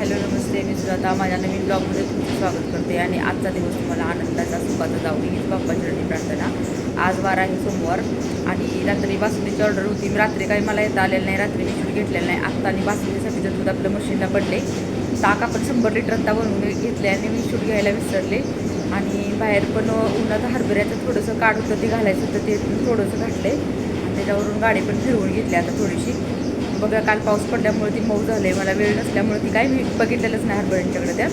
Hello नमस्ते. मी सुद्धा माझ्या नवीन ब्लॉगमध्ये तुमचं स्वागत करते आणि आजचा दिवस तुम्हाला आनंदाचा सुखाचा जाऊ हीच बाप्पाची प्रार्थना. आज वार आहे सोमवार आणि रात्री बासुंदीची ऑर्डर होती. मी रात्री काही मला येता आलेलं नाही रात्री मी शूट घेतलेलं नाही. आत्ता आणि बासुंदीसाठी जर दूध आपलं मशीनला पडले ताक आपण शंभर लिटर आत्ता बनवून घेतले आणि मी शूट घ्यायला विसरले. आणि बाहेर पण उन्हात हरभऱ्याचं थोडंसं काढ होतं ते घालायचं होतं ते थोडंसं घातले आणि त्याच्यावरून गाडी पण फिरवून घेतली आता थोडीशी. बघा काल पाऊस पडल्यामुळे ती मऊ झाले मला वेळ नसल्यामुळे ती काय मी बघितलेलंच नाही हरभऱ्यांच्याकडे त्या.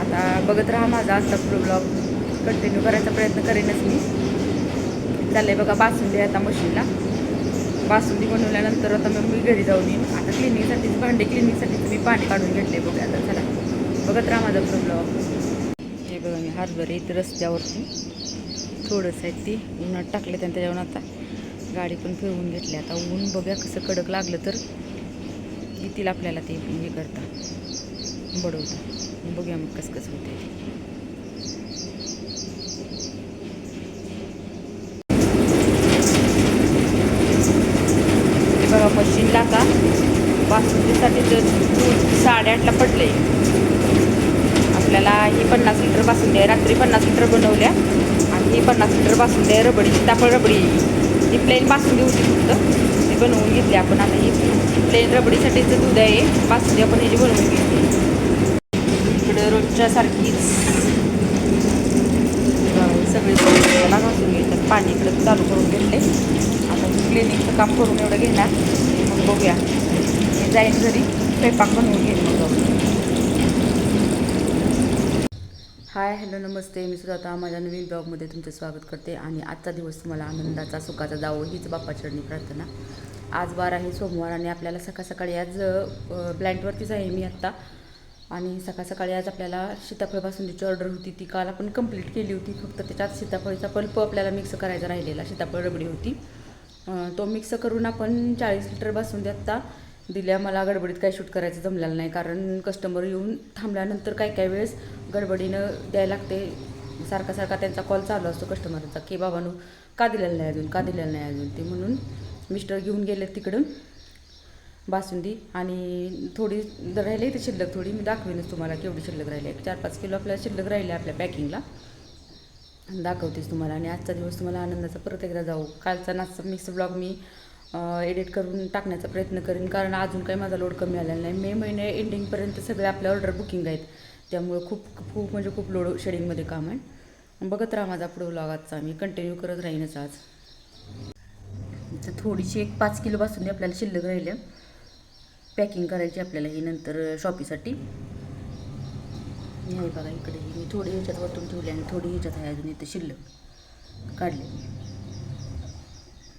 आता बघत राहा माझा आजचा ब्लॉग कंटिन्यू करायचा प्रयत्न करेनच मी. चाललंय बघा बासुंदी आता मशीनला. बासुंदी बनवल्यानंतर आता मग मी घरी जाऊन येईन. आता क्लिनिंगसाठीच भांडे क्लिनिंगसाठीच मी पाणी काढून घेतले बघा आता चला. बघत राहा माझा ब्लॉग हे बघा मी हरभरे इथं रस्त्यावरती. थोडंसं आहे ती उन्हात टाकले त्यानं त्याच्यावर आता गाडी पण फिरवून घेतली. आता ऊन बघूया कसं कडक लागलं तर येतील आपल्याला ते हे करता. बडवता. बघूया मग कसं कसं होते ते. बघा मशीनला का बासुंदीसाठी तर दूध साडेआठला पडले आपल्याला ही पन्नास लिटर बासुंदी आहे. रात्री पन्नास लिटर बनवल्या आणि ही पन्नास लिटर बासुंदी आहे. रबडी सीताफळ रबडी. ही प्लेन बासुंदी होती फक्त. ती बनवून घेतली आपण. आता ही प्लेन रबडीसाठीचं दूध आहे. बासुंदी आपण ह्याची बनवून घेतली. इकडं रोजच्या सारखीच सगळे त्याला घासून घेतात. पाणी इकडं चालू करून घेतले. आता क्लिनिकचं काम करून एवढं घेणार. मग बघूया. मी जाईन घरी. स्वयंपाक बनवून घेईन मग जाऊन हाय हॅलो नमस्ते. मी सुद्धा माझ्या नवीन ब्लॉगमध्ये तुमचं स्वागत करते आणि आजचा दिवस तुम्हाला आनंदाचा सुखाचा जावो हीच बाप्पा चढणी प्रार्थना. आज वार आहे सोमवार आणि आपल्याला सकाळ सकाळी आज ब्लँडवरतीच आहे मी आत्ता. आणि सकाळ सकाळी आज आपल्याला सीताफळ जी ऑर्डर होती ती काल आपण कंप्लीट केली होती. फक्त त्याच्यात सीताफळीचा पल्प आपल्याला मिक्स करायचा राहिलेला सीताफळ रबडी होती. तो मिक्स करून आपण चाळीस लिटर बासुंदी आत्ता दिल्या मला गडबडीत काय शूट करायचं जमलेलं नाही. कारण कस्टमर येऊन थांबल्यानंतर काय काय वेळेस गडबडीनं द्यायला लागते. सारखा सारखा त्यांचा कॉल चालू असतो कस्टमरचा की बाबांनो का दिलेलं नाही अजून का दिलेलं नाही अजून? ते म्हणून मिस्टर घेऊन गेले तिकडून बासुंदी आणि थोडी जर राहिली ते शिल्लक थोडी. मी दाखवेनच तुम्हाला केवढी शिल्लक राहिली आहे. चार पाच किलो आपल्याला शिल्लक राहिले आपल्या पॅकिंगला दाखवतेच तुम्हाला. आणि आजचा दिवस तुम्हाला आनंदाचा परत एकदा जाऊ. कालचा नाचचा मिक्स ब्लॉग मी एडिट करून टाकण्याचा प्रयत्न करेन. कारण अजून काही माझा लोड कमी आलेला नाही. मे महिने एंडिंगपर्यंत सगळे आपल्या ऑर्डर बुकिंग आहेत. त्यामुळे खूप खूप म्हणजे खूप लोड शेडिंगमध्ये काम आहे. बघत राहा माझा पुढे ब्लॉग आजचा. मी कंटिन्यू करत राहीनच आज. तर थोडीशी एक पाच किलो बासुंदी आपल्याला शिल्लक राहिल्या पॅकिंग करायची आपल्याला ही नंतर शॉपीसाठी नाही बघा इकडे. मी थोडी ह्याच्यात वरतून ठेवली आणि थोडी ह्याच्यात आहे अजून इथे शिल्लक. काढले.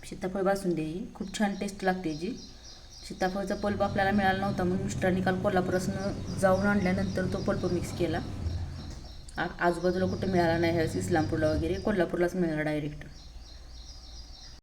सीताफळ बासुंदी ही खूप छान टेस्ट लागते जी. सीताफळचा पल्प आपल्याला मिळाला नव्हता म्हणून मिस्टरांनी काल कोल्हापुरासनं जाऊन आणल्यानंतर तो पल्प मिक्स केला. आ- आजूबाजूला कुठं मिळाला नाही इस्लामपूरला वगैरे कोल्हापूरलाच मिळाला डायरेक्ट